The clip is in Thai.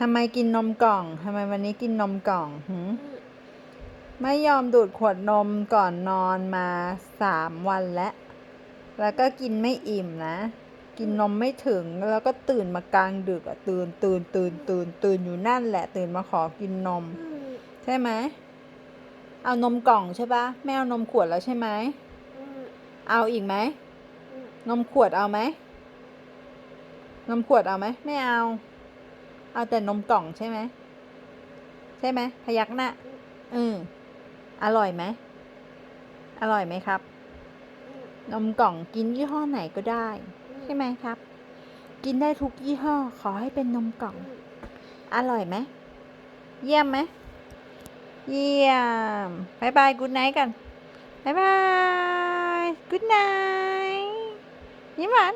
ทำไมกินนมกล่องทำไมวันนี้กินนมกล่องหืมไม่ยอมดูดขวดนมก่อนนอนมาสามวันแล้ว แล้วก็กินไม่อิ่มนะ กินนมไม่ถึงแล้วก็ตื่นมากลางดึกอะตื่นตื่นตื่นตื่นตื่นอยู่นั่นแหละ ตื่นมาขอกินนม ใช่ไหม เอานมกล่องใช่ปะไม่เอานมขวดแล้วใช่ไหม เอาอีกไหม นมขวดเอาไหม นมขวดเอาไหม ไม่เอา เอาแต่นมกล่องใช่ไหมใช่ไหมพยักหน้าอืมอร่อยไหมอร่อยไหมครับ นมกล่องกินยี่ห้อไหนก็ได้ ใช่ไหมครับ กินได้ทุกยี่ห้อ ขอให้เป็นนมกล่อง อร่อยไหมเยี่ยมไหมเยี่ยมบายบายกูดไนท์กันบายบายกูดไนท์ยิ้มหวาน